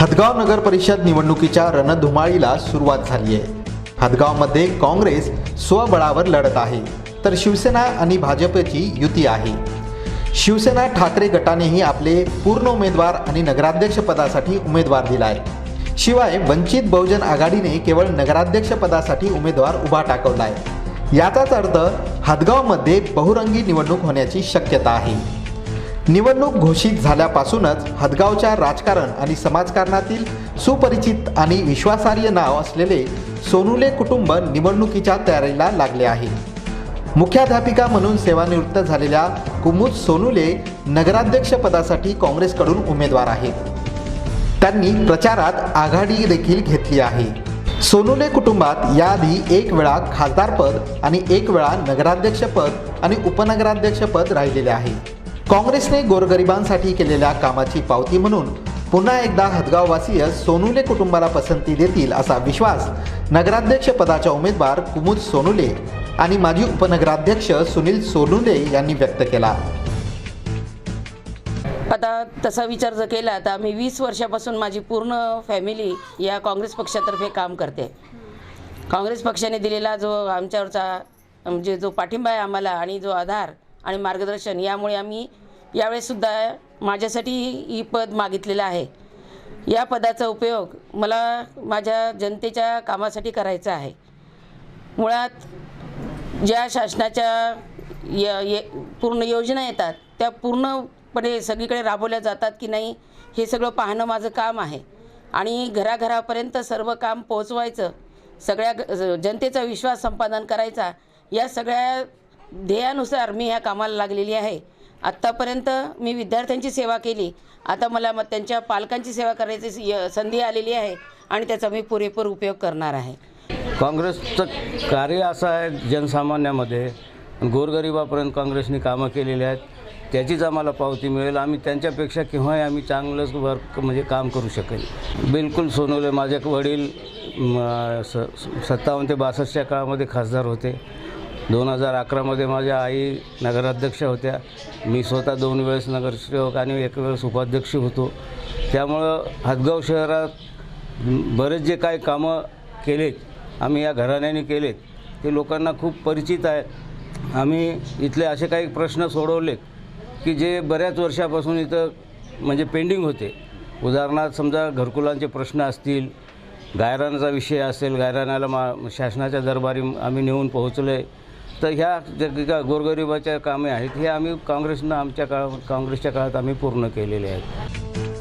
हदगाव नगर परिषद निवडणुकीच्या रणधुमाळीला सुरुवात झाली आहे हदगावमध्ये काँग्रेस स्वबळावर लढत आहे तर शिवसेना आणि भाजपची युती आहे. शिवसेना ठाकरे गटानेही आपले पूर्ण उमेदवार आणि नगराध्यक्षपदासाठी उमेदवार उमेदवार दिलाय. शिवाय वंचित बहुजन आघाडीने केवळ नगराध्यक्षपदासाठी उमेदवार उभा टाकवलाय. याचाच अर्थ हदगावमध्ये बहुरंगी निवडणूक होण्याची शक्यता आहे. निवडणूक घोषित झाल्यापासूनच हदगावच्या राजकारण आणि समाजकारणातील सुपरिचित आणि विश्वासार्ह नाव असलेले सोनुले कुटुंब निवडणुकीच्या तयारीला लागले आहे. मुख्याध्यापिका म्हणून सेवानिवृत्त झालेल्या कुमुद सोनुले नगराध्यक्षपदासाठी काँग्रेसकडून उमेदवार आहेत. त्यांनी प्रचारात आघाडी देखील घेतली आहे. सोनुले कुटुंबात याआधी एक वेळा खासदारपद आणि एक वेळा नगराध्यक्षपद आणि उपनगराध्यक्षपद राहिलेले आहे. काँग्रेसने गोरगरिबांसाठी केलेल्या कामाची पावती म्हणून पुन्हा एकदा हदगाववासीय सोनुले कुटुंबाला पसंती देतील असा विश्वास नगराध्यक्ष पदाच्या उमेदवार कुमुद सोनुले आणि माजी उपनगराध्यक्ष सुनील सोनुले यांनी व्यक्त केला. आता तसा विचार जर केला तर आम्ही वीस वर्षापासून माझी पूर्ण फॅमिली या काँग्रेस पक्षातर्फे काम करते. काँग्रेस पक्षाने दिलेला जो आमच्यावरचा म्हणजे जो पाठिंबा आहे आम्हाला आणि जो आधार आणि मार्गदर्शन यामुळे आम्ही यावेळेससुद्धा माझ्यासाठी ही पद मागितलेलं आहे. या पदाचा उपयोग मला माझ्या जनतेच्या कामासाठी करायचा आहे. मुळात ज्या शासनाच्या य पूर्ण योजना येतात त्या पूर्णपणे सगळीकडे राबवल्या जातात की नाही हे सगळं पाहणं माझं काम आहे. आणि घराघरापर्यंत सर्व काम पोहोचवायचं सगळ्या ग- जनतेचा विश्वास संपादन करायचा या सगळ्या ध्येयानुसार मी ह्या कामाला लागलेली आहे. आत्तापर्यंत मी विद्यार्थ्यांची सेवा केली. आता मला मग त्यांच्या पालकांची सेवा करायची संधी आलेली आहे आणि त्याचा मी पुरेपूर उपयोग करणार आहे. काँग्रेसचं कार्य असं आहे जनसामान्यामध्ये. गोरगरिबापर्यंत काँग्रेसने कामं केलेली आहेत. त्याचीच आम्हाला पावती मिळेल. आम्ही त्यांच्यापेक्षा केव्हाही आम्ही चांगलंच वर्क म्हणजे काम करू शकेल. बिलकुल सोनवले माझे वडील स सत्तावन्न ते बासष्टच्या काळामध्ये खासदार होते. दोन हजार अकरामध्ये माझ्या आई नगराध्यक्ष होत्या. मी स्वतः दोन वेळेस नगरसेवक आणि एक वेळेस उपाध्यक्ष होतो. त्यामुळं हदगाव शहरात बरेच जे काही कामं केलेत आम्ही या घराण्याने केलेत ते लोकांना खूप परिचित आहे. आम्ही इथले असे काही प्रश्न सोडवलेत की जे बऱ्याच वर्षापासून इथं म्हणजे पेंडिंग होते. उदाहरणार्थ समजा घरकुलांचे प्रश्न असतील गायरानाचा विषय असेल गायरानाला मा शासनाच्या दरबारी आम्ही नेऊन पोहोचलो आहे तर ह्या ज्या गोरगरिबाच्या कामे आहेत हे आम्ही काँग्रेसनं आमच्या काळ काँग्रेसच्या काळात आम्ही पूर्ण केलेले आहेत.